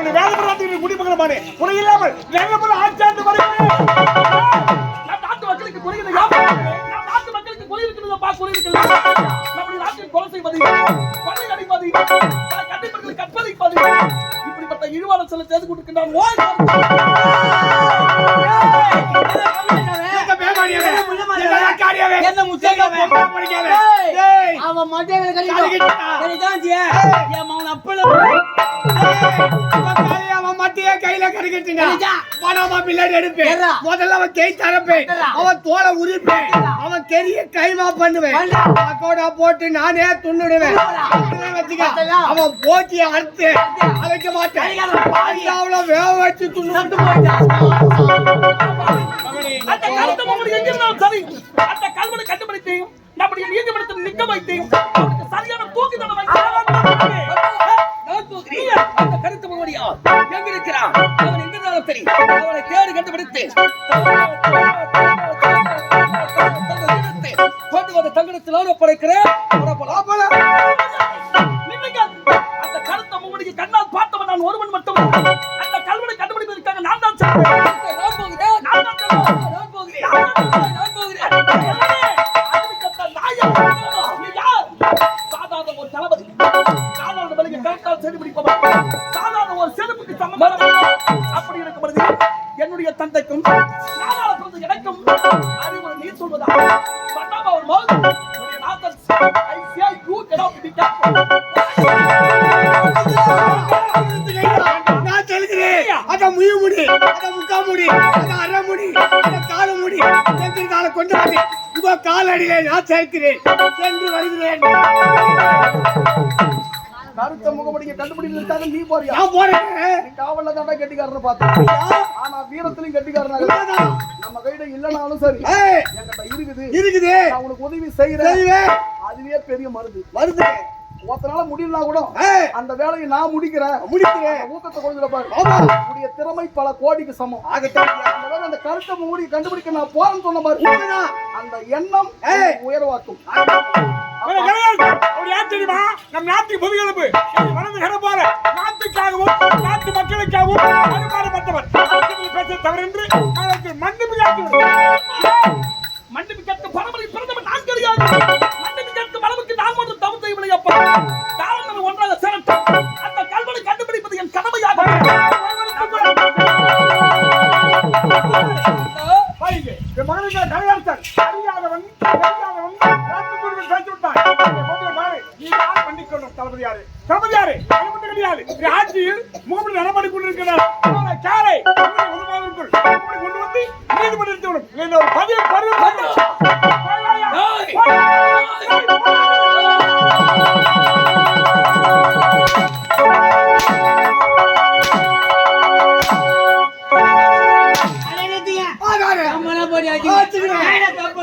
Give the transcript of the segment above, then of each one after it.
உன்னை வேலை பண்ணாதீங்க குடிமகனமானே உன்னை இல்லாமல் நல்ல ஆட்சாண்டு வருகிறேன் நாட்டு மக்களுக்கு குறை இல்லை நம் நாட்டு மக்களுக்கு குறை இருக்கிறதப்பா குறை இருக்கிறது நம்முடைய நாட்டில் கொலை செய்வது கொலை அடிப்பது பல கண்டிப்பர்கள் கற்பழிப்பது இப்படிப்பட்ட இழிவான சில செய்து அக்காரியாவே? என்ன ஏய், அவன் ஜி. என் மகன் அப்பளம். அவன் கையை அவன் மட்டையை கையில. கடிச்சா. பணமா பின்னாடி எடுப்பேன். முதல்ல அவன் கை தரப்பேன். அவன் தோலை உரிப்பேன். அவன் கெரிய கைமா பண்ணுவேன். பண்ணு. பக்கோடா போட்டு நானே துண்ணுடுவேன். அவன் போட்டியை அறுத்து. அழைக்க மாட்டேன். அவ்வளவு வேக வச்சு துண்ணு போயிட்டான். அந்த கருத்து நம்முடைய நீதிமன்றத்தில் நிக்க வைத்து அவனுக்கு சரியான தூக்கி தண்டனை அவன் சரி அவனை தேடி கண்டுபிடித்து கொண்டு வந்த ஒப்படைக்கிறேன் அந்த கருத்த முகனுக்கு கண்ணால் பார்த்தவன் நான் ஒருவன் மட்டும். அந்த கல்வனை கண்டுபிடிப்பதற்காக நான் தான் நான் போகிறேன். நான் தான் போகிறேன். நான் போகிறேன். சாதாரண ஒரு தளபதி. சாதாரண தந்தைக்கும் எனக்கும் அறிவுரை நீ சொல்வதா? பண்ணாம ஒரு மோது உன்னுடைய நாதன் I say you cannot be careful. நான் சொல்கிறேன். அத முழு முடி அத முக்கா முடி அத அரை முடி அத கால முடி கால கொண்டு வந்து உங்க காலடியிலே நான் சேர்க்கிறேன் சென்று வருகிறேன். கருத்த முகமடியை கண்டுபிடிக்கிறதுக்காக நீ போறியா? நான் போறேன். நீ காவல்ல தாண்டா கெட்டிக்காரன்னு பார்த்தேன் ஆனா வீரத்திலையும் கெட்டிக்காரனாக. நம்ம கையில இல்லனாலும் சரி. என்கிட்ட இருக்குது. இருக்குது. நான் உனக்கு உதவி செய்யறேன் அதுவே பெரிய மருந்து. வருது ஒருத்தனால முடியலனா கூட அந்த வேலையை நான் முடிக்கிறேன். முடிக்கிறேன். ஊக்கத்தை கொடுத்துட பாரு. உன்னுடைய திறமை பல கோடிக்கு சமம். ஆகட்டும். அந்த கருத்தை மூடி கண்டுபிடிக்க நான் போறேன்னு சொன்ன உண்மைதான். அந்த எண்ணம் உயர்வாக்கும். தெரியுமா? நம் நாட்டுக்கு முதுகெலும்பு. வளர்ந்து கிடப்பார. நாட்டுக்காகவும் நாட்டு மக்களுக்காகவும் அனுமானப்பட்டவர். பேச தவறென்று அவருக்கு மன்னிப்பு கேட்கிறேன். மன்னிப்பு கேட்க பரமனை பிறந்தவன் நான் கிடையாது மன்னிப்பு கேட்கும் அளவுக்கு நான் ஒன்றும் தவறு செய்யவில்லை அப்பா ஒன்றாக சேரட்டும் அந்த கல்வனை கண்டுபிடிப்பது என் கடமையாக மகனுக்கு தலையாழ்த்தர். அறியாதவன், தெரியாதவன், நாட்டுக்குடிமை சேர்த்து விட்டான். இந்த பொண்ணை பாரு, நீ யார் மன்னிக்கணும், தளபதியாரே? தளபதியாரே, கிடையாது. ஆட்சியில் முகமது நடமாடி கொண்டிருக்கிறார். உங்களை உருவாவதற்குள் முகமது கொண்டு வந்து நீதிமன்றத்தில் விடும். இல்லை, ஒரு பதிவு. ஆச்சுக்கிறேன். தப்பு?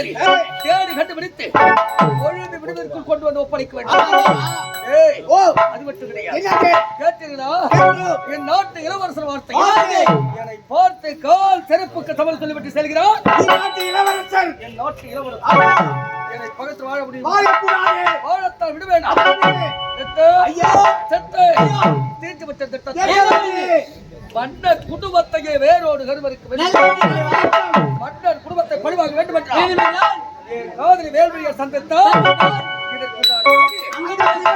ஏய். தேடி கண்டுபிடித்து பொழுது விடுவதற்குள் கொண்டு வந்து ஒப்படைக்க வேண்டும். அது மட்டும் கிடையாது. கேட்டீங்களா. என் நாட்டு இளவரசர் வார்த்தை. என்னை பார்த்து கால் செருப்புக்கு தமிழ் சொல்லிவிட்டு செல்கிறான் இளவரசர். என் நாட்டு இளவரசர். என்னை பகத்து வாழ முடியும்? வாழத்தான் விடுவேன். தீர்த்து விட்ட திட்டத்தை. மன்னர் குடும்பத்தையே வேரோடு கருவருக்கு பழிவாங்க வேண்டும் என்றார் வேண்டுமென்றால் என் காதலி சந்தித்தால் இதற்குண்டான